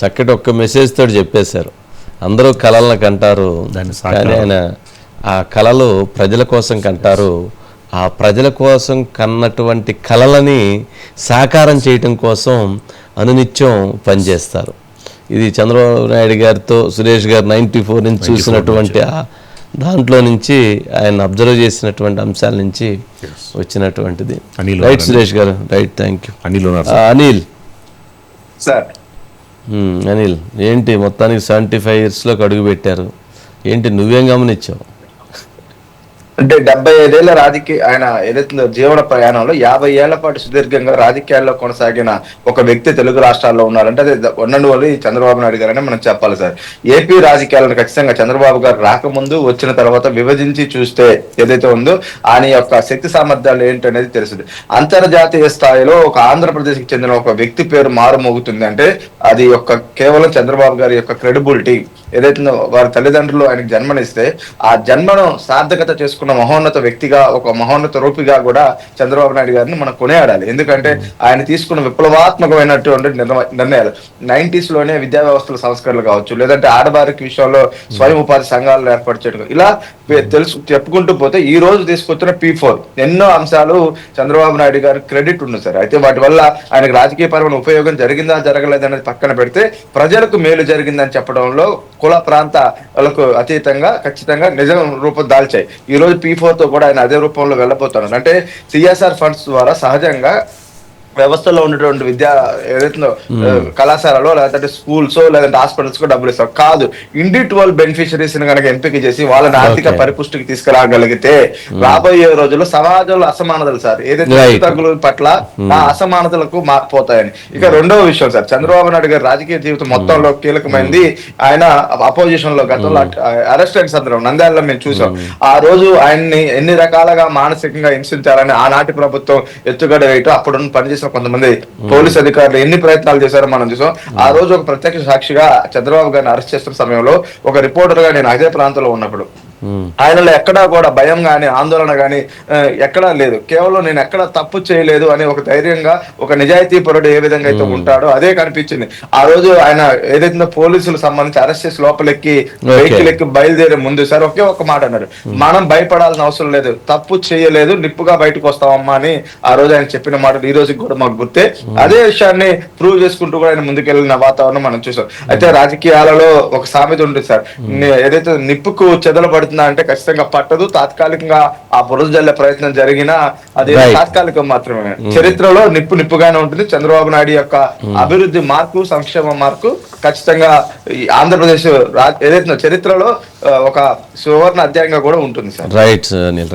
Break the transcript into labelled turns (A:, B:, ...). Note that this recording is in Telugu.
A: చక్కటి ఒక్క మెసేజ్ తోటి చెప్పేశారు. అందరూ కళలను కంటారు
B: దాన్ని
A: కానీ ఆయన ఆ కళలు ప్రజల కోసం కంటారు. ఆ ప్రజల కోసం కన్నటువంటి కళలని సాకారం చేయటం కోసం అనునిత్యం పనిచేస్తారు. ఇది చంద్రబాబు నాయుడు గారితో సురేష్ గారు నైంటీ ఫోర్ నుంచి చూసినటువంటి ఆ దాంట్లో నుంచి ఆయన అబ్జర్వ్ చేసినటువంటి అంశాల నుంచి వచ్చినటువంటిది.
B: Anil
A: right Suresh garu? Right thank you
B: Anil ఉన్నారు
A: అనిల్.
C: సార్
A: అనిల్ ఏంటి మొత్తానికి సెవెంటీ ఫైవ్ ఇయర్స్లోకి అడుగు పెట్టారు. ఏంటి నువ్వేం గమనించావు?
C: అంటే డెబ్బై ఐదేళ్ళ రాజకీయ ఆయన ఏదైతే జీవన ప్రయాణంలో యాభై ఏళ్ళ పాటు సుదీర్ఘంగా రాజకీయాల్లో కొనసాగిన ఒక వ్యక్తి తెలుగు రాష్ట్రాల్లో ఉన్నారంటే అది ఉన్నందు వల్ల ఈ చంద్రబాబు నాయుడు గారని మనం చెప్పాలి సార్. ఏపీ రాజకీయాలను ఖచ్చితంగా చంద్రబాబు గారు రాకముందు వచ్చిన తర్వాత విభజించి చూస్తే ఏదైతే ఉందో ఆయన యొక్క శక్తి సామర్థ్యాలు ఏంటనేది తెలుస్తుంది. అంతర్జాతీయ స్థాయిలో ఒక ఆంధ్రప్రదేశ్కి చెందిన ఒక వ్యక్తి పేరు మారుమోగుతుంది అంటే అది యొక్క కేవలం చంద్రబాబు గారి యొక్క క్రెడిబిలిటీ. ఏదైతే వారి తల్లిదండ్రులు ఆయనకు జన్మనిస్తే ఆ జన్మను సార్థకత చేసుకున్న మహోన్నత వ్యక్తిగా ఒక మహోన్నత రూపిగా కూడా చంద్రబాబు నాయుడు గారిని మనం కొనియాడాలి. ఎందుకంటే ఆయన తీసుకున్న విప్లవాత్మకమైనటువంటి నిర్ణయాలు. నైన్టీస్లోనే విద్యా వ్యవస్థల సంస్కరణలు కావచ్చు లేదంటే ఆడవారికి విషయంలో స్వయం ఉపాధి సంఘాలను ఏర్పాటు చేయడం ఇలా తెలుసు చెప్పుకుంటూ పోతే ఈ రోజు తీసుకొచ్చిన పీ ఫోర్ ఎన్నో అంశాలు చంద్రబాబు నాయుడు గారి క్రెడిట్ ఉంది సార్. అయితే వాటి వల్ల ఆయనకు రాజకీయ పరమైన ఉపయోగం జరిగిందా జరగలేదనేది పక్కన పెడితే ప్రజలకు మేలు జరిగిందని చెప్పడంలో కుల ప్రాంతాలకు అతీతంగా ఖచ్చితంగా నిజం రూపం దాల్చాయి. ఈ రోజు పీ ఫోర్తో కూడా ఆయన అదే రూపంలో వెళ్ళబోతున్నారు అంటే సిఎస్ఆర్ ఫండ్స్ ద్వారా సహజంగా వ్యవస్థలో ఉన్నటువంటి విద్యా ఏదైతుందో కళాశాలలో లేదంటే స్కూల్స్ లేదంటే హాస్పిటల్స్ కూడా డబ్బులు ఇస్తారు. కాదు ఇండివిజువల్ బెనిఫిషరీస్ కనుక ఎంపిక చేసి వాళ్ళని ఆర్థిక. పరిపుష్టికి తీసుకురాగలిగితే రాబోయే రోజుల్లో సమాజంలో అసమానతలు సార్ ఏదైతే. తగ్గుల పట్ల ఆ అసమానతలకు మారిపోతాయని ఇక రెండవ విషయం సార్ చంద్రబాబు నాయుడు గారి రాజకీయ జీవితం మొత్తంలో కీలకమైంది. ఆయన అపోజిషన్లో గతంలో అరెస్ట్ అయిన సందర్భం నంద్యాలలో మేము చూసాం. ఆ రోజు ఆయన్ని ఎన్ని రకాలుగా మానసికంగా హింసించాలని ఆనాటి ప్రభుత్వం ఎత్తుగడ వేయటం అప్పుడు పనిచేసిన కొంతమంది పోలీస్ అధికారులు ఎన్ని ప్రయత్నాలు చేశారో మనం చూసాం. ఆ రోజు ఒక ప్రత్యక్ష సాక్షిగా చంద్రబాబు గారిని అరెస్ట్ చేస్తున్న సమయంలో ఒక రిపోర్టర్గా నేను అదే ప్రాంతంలో ఉన్నప్పుడు ఆయనలో ఎక్కడా కూడా భయం గాని ఆందోళన గాని ఆ, ఎక్కడా లేదు. కేవలం నేను ఎక్కడ తప్పు చేయలేదు అని ఒక ధైర్యంగా ఒక నిజాయితీ పరుడు ఏ విధంగా అయితే ఉంటాడో అదే కనిపించింది. ఆ రోజు ఆయన ఏదైతే పోలీసులు సంబంధించి అరెస్ట్ చేసి లోపలికి వెహికల్ ఎక్కి బయలుదేరే ముందు సార్ ఒకే ఒక మాట అన్నారు. మనం భయపడాల్సిన అవసరం లేదు. తప్పు చేయలేదు నిప్పుగా బయటకు వస్తామమ్మా అని ఆ రోజు ఆయన చెప్పిన మాట ఈ రోజుకి కూడా మాకు గుర్తే. అదే విషయాన్ని ప్రూవ్ చేసుకుంటూ కూడా ఆయన ముందుకెళ్ళిన వాతావరణం మనం చూసాం. అయితే రాజకీయాలలో ఒక సామెత ఉంటుంది సార్. ఏదైతే నిప్పుకు చెదలబడుతుందా అంటే ఖచ్చితంగా పట్టదు. తాత్కాలికంగా ఆ బురద జల్లే ప్రయత్నం జరిగినా అది. తాత్కాలికం మాత్రమే. చరిత్రలో నిప్పు నిప్పుగానే ఉంటుంది. చంద్రబాబు నాయుడు యొక్క అభివృద్ధి మార్కు సంక్షేమ మార్కు ఖచ్చితంగా ఈ ఆంధ్రప్రదేశ్ ఏదైతే చరిత్రలో ఒక సువర్ణ అధ్యాయంగా కూడా ఉంటుంది సార్.
A: Right right